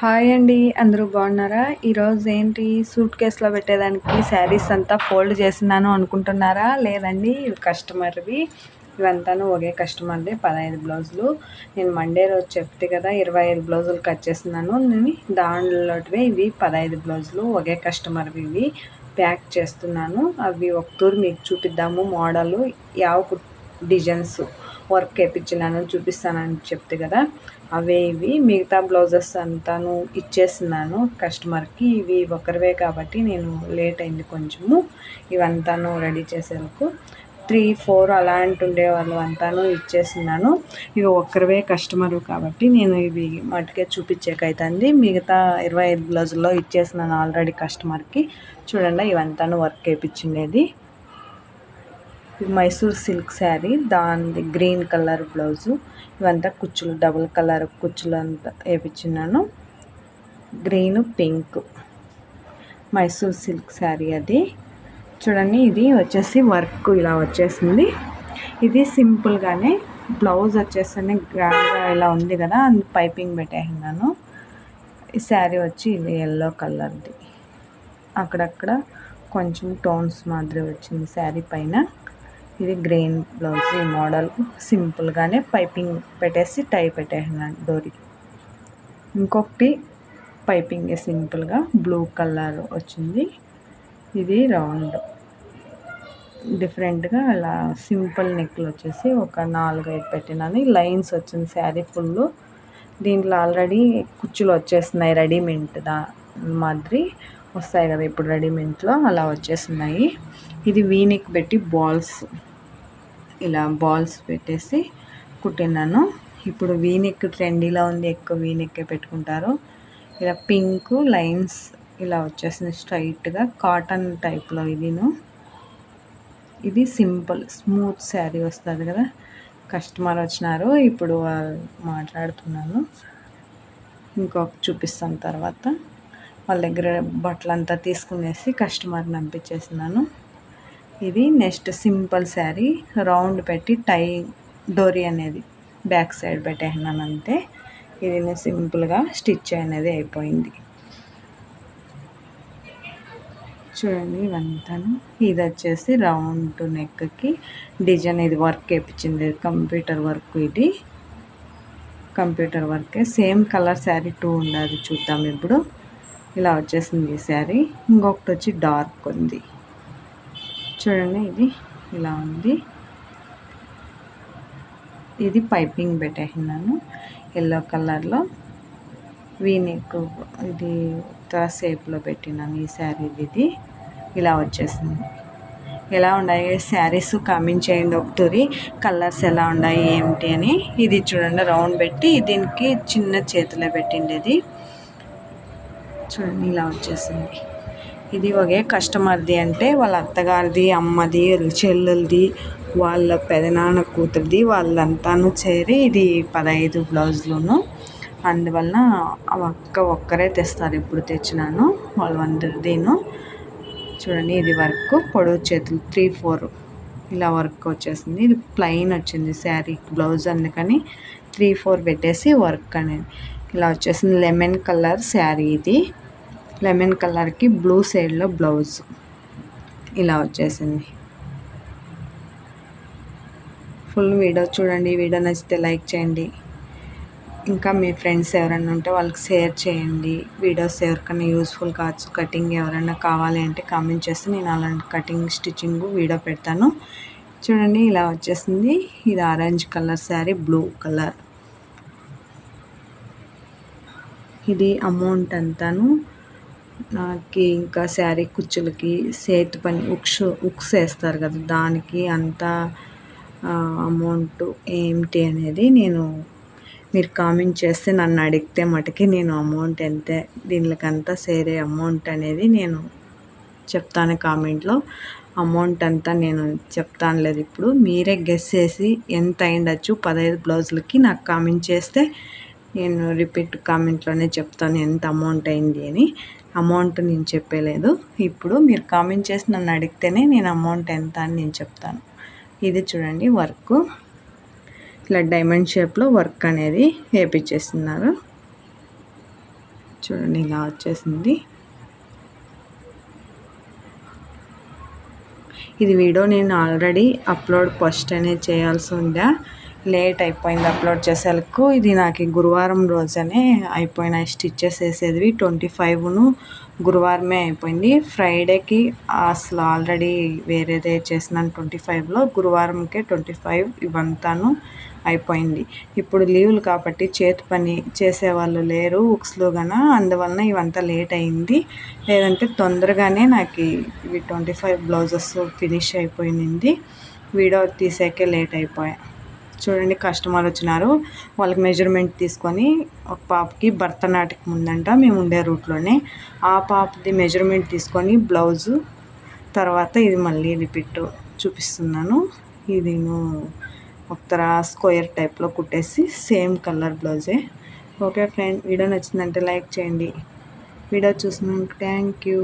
Hi అండి అందరూ బాగున్నారా? ఈరోజు ఏంటి సూట్ కేసులో పెట్టేదానికి శారీస్ అంతా ఫోల్డ్ చేసినాను అనుకుంటున్నారా? లేదండి ఇవి కస్టమర్వి. ఇవంతాను ఒకే కస్టమర్ది పదహైదు బ్లౌజులు. నేను మండే రోజు చెప్తే కదా ఇరవై ఐదు బ్లౌజులు కట్ చేస్తున్నాను. నేను దానిలోటివే ఇవి పదహైదు బ్లౌజులు ఒకే కస్టమర్వి ఇవి ప్యాక్ చేస్తున్నాను. అవి ఒకతూరు మీకు చూపిద్దాము మోడలు యావ డిజైన్స్. వర్క్ వేయించినాను చూపిస్తానని చెప్తే కదా అవే ఇవి. మిగతా బ్లౌజెస్ అంతాను ఇచ్చేస్తున్నాను కస్టమర్కి. ఇవి ఒకరివే కాబట్టి నేను లేట్ అయింది కొంచెము. ఇవంతాను రెడీ చేసేందుకు త్రీ ఫోర్ అలాంటి ఉండే వాళ్ళు అంతాను ఇచ్చేస్తున్నాను. ఇవి ఒక్కరివే కస్టమర్ కాబట్టి నేను ఇవి మటుకే చూపించేకైతుంది. మిగతా ఇరవై ఐదు బ్లౌజుల్లో ఇచ్చేసినాను ఆల్రెడీ కస్టమర్కి. చూడండి ఇవంతాను వర్క్ వేయించిండేది మైసూర్ సిల్క్ శారీ దాని గ్రీన్ కలర్ బ్లౌజు ఇవంతా కుచ్చులు డబుల్ కలర్ కుచ్చులు అంతా వేపించినాను. Green pink. Mysore silk sari అది. చూడండి ఇది వచ్చేసి వర్క్ ఇలా వచ్చేసింది. ఇది సింపుల్గానే బ్లౌజ్ వచ్చేసి గ్రాండ్గా ఇలా ఉంది కదా పైపింగ్ పెట్టేసినాను. ఈ శారీ వచ్చి ఇది ఎల్లో కలర్ది. అక్కడక్కడ కొంచెం టోన్స్ మాదిరి వచ్చింది శారీ పైన. ఇది గ్రీన్ బ్లౌజ్ ఈ మోడల్. సింపుల్గానే పైపింగ్ పెట్టేసి టై పెట్టేసినాను డోరీ. ఇంకొకటి పైపింగ్ సింపుల్గా బ్లూ కలర్ వచ్చింది. ఇది రౌండ్. డిఫరెంట్గా అలా సింపుల్ నెక్లు వచ్చేసి ఒక నాలుగు ఐదు పెట్టినాను. లైన్స్ వచ్చింది శారీ ఫుల్. దీంట్లో ఆల్రెడీ కుచ్చులు వచ్చేస్తున్నాయి రెడీమేడ్ దా మాదిరి. వస్తాయి కదా ఇప్పుడు రెడీమేడ్లో అలా వచ్చేస్తున్నాయి. ఇది వీనిక్ పెట్టి బాల్స్ ఇలా బాల్స్ పెట్టేసి కుట్టినాను ఇప్పుడు వీనెక్ ట్రెండీలో ఉంది ఎక్కువ వీనెక్కే పెట్టుకుంటారు. ఇలా పింక్ లైన్స్ ఇలా వచ్చేసింది స్ట్రైట్గా కాటన్ టైప్లో ఇదిను. ఇది సింపుల్ స్మూత్ శారీ వస్తుంది కదా కస్టమర్ వచ్చినారు. ఇప్పుడు మాట్లాడుతున్నాను. ఇంకొక చూపిస్తాను తర్వాత. వాళ్ళ దగ్గర బట్టలంతా తీసుకునేసి కస్టమర్ని పంపించేసినాను ఇది నెక్స్ట్ సింపుల్ శారీ రౌండ్ పెట్టి టై డోరీ అనేది బ్యాక్ సైడ్ పెట్టేసినాను అంతే ఇది సింపుల్గా స్టిచ్ అనేది అయిపోయింది. చూడండి ఇవంతాను. ఇది వచ్చేసి రౌండ్ నెక్కి డిజైన్ ఇది వర్క్ వేయించింది కంప్యూటర్ వర్క్ ఇది. కంప్యూటర్ వర్కే. సేమ్ కలర్ శారీ టూ ఉండదు చూద్దాం ఇప్పుడు. ఇలా వచ్చేసింది ఈ శారీ. ఇంకొకటి వచ్చి డార్క్ ఉంది. చూడండి ఇది ఇలా ఉంది. ఇది పైపింగ్ పెట్టేసినాను. ఎల్లో కలర్లో. వీనెక్ ఇది ఉత్తర షేప్లో పెట్టినాను ఈ శారీ ఇది. ఇలా వచ్చేసింది. ఎలా ఉన్నాయి? శారీస్ కామెంట్ చేయండి ఒకటి కలర్స్ ఎలా ఉన్నాయి? ఏమిటి అని. ఇది చూడండి రౌండ్ పెట్టి దీనికి చిన్న చేతిలో పెట్టిండేది. చూడండి ఇలా వచ్చేసింది. ఇది ఒకే కస్టమర్ది అంటే వాళ్ళ అత్తగారిది అమ్మది చెల్లెలది వాళ్ళ పెదనాన్న కూతురిది వాళ్ళంతాను చేరి ఇది పదహైదు బ్లౌజులను అందువలన ఒక్క ఒక్కరే తెస్తారు ఇప్పుడు తెచ్చినాను వాళ్ళందరిదీను చూడండి ఇది వర్క్ పొడవు చేతులు త్రీ ఫోర్ ఇలా వర్క్ వచ్చేసింది. ఇది ప్లెయిన్ వచ్చింది శారీ బ్లౌజ్ అందుకని త్రీ ఫోర్ పెట్టేసి వర్క్ అనేది ఇలా వచ్చేసింది లెమన్ కలర్ శారీ ఇది. లెమన్ కలర్కి బ్లూ సైడ్లో బ్లౌజ్. ఇలా వచ్చేసింది. ఫుల్ వీడియో చూడండి. వీడియో నచ్చితే లైక్ చేయండి. ఇంకా మీ ఫ్రెండ్స్ ఎవరైనా ఉంటే వాళ్ళకి షేర్ చేయండి. వీడియోస్ ఎవరికైనా యూస్ఫుల్ కావచ్చు కటింగ్ ఎవరైనా కావాలి అంటే కామెంట్ చేస్తే నేను అలాంటి కటింగ్ స్టిచ్చింగ్ వీడియో పెడతాను. చూడండి ఇలా వచ్చేసింది. ఇది orange colour sari blue colour. ఇది అమౌంట్ అంతాను. నాకు ఇంకా శారీ కుచ్చులకి చేతి పని ఉక్స్ ఉక్స్ వేస్తారు కదా దానికి అంత అమౌంట్ ఏమిటి అనేది నేను మీరు కామెంట్ చేస్తే నన్ను అడిగితే మటుకి నేను అమౌంట్ ఎంత దీనికంతా సేరే అమౌంట్ అనేది నేను చెప్తాను కామెంట్లో. అమౌంట్ అంతా నేను చెప్తాను లేదు ఇప్పుడు. మీరే గెస్ చేసి ఎంత అయిండొచ్చు? పదహైదు బ్లౌజులకి నాకు కామెంట్ చేస్తే నేను రిపీట్ కామెంట్లోనే చెప్తాను ఎంత అమౌంట్ అయింది అని. అమౌంట్ నేను చెప్పలేదు. ఇప్పుడు మీరు కామెంట్ చేసి నన్ను అడిగితేనే నేను అమౌంట్ ఎంత అని నేను చెప్తాను. ఇది చూడండి వర్క్ ఇలా డైమండ్ షేప్లో వర్క్ అనేది వేపించేస్తున్నారు చూడండి ఇలా వచ్చేసింది. ఇది వీడియో నేను ఆల్రెడీ అప్లోడ్ ఫస్ట్ అనేది చేయాల్సి ఉందా? లేట్ అయిపోయింది అప్లోడ్ చేసేందుకు ఇది నాకు గురువారం రోజనే అయిపోయినాయి. స్టిచ్చెస్ వేసేది ట్వంటీ ఫైవ్ను గురువారమే అయిపోయింది. ఫ్రైడేకి అసలు ఆల్రెడీ వేరేదే చేసినాను ట్వంటీ ఫైవ్లో. గురువారంకే ట్వంటీ ఫైవ్ ఇవంతాను అయిపోయింది. ఇప్పుడు లీవులు కాబట్టి చేతి పని చేసేవాళ్ళు లేరు ఉక్స్లో గన అందువలన ఇవంతా లేట్ అయింది. లేదంటే తొందరగానే నాకు ఇవి ట్వంటీ ఫైవ్ బ్లౌజెస్ ఫినిష్ అయిపోయింది వీడియో తీసాకే లేట్ అయిపోయాయి చూడండి కస్టమర్ వచ్చినారు. వాళ్ళకి మెజర్మెంట్ తీసుకొని ఒక పాపకి భరతనాట్యం ఉందంట మేము ఉండే రూట్లోనే ఆ పాపది మెజర్మెంట్ తీసుకొని బ్లౌజు తర్వాత ఇది మళ్ళీ రిపీట్ చూపిస్తున్నాను. ఇది ఒక స్క్వేర్ టైప్లో కుట్టేసి సేమ్ కలర్ బ్లౌజే ఓకే ఫ్రెండ్ వీడియో నచ్చిందంటే లైక్ చేయండి. వీడియో చూసినందుకు థ్యాంక్ యూ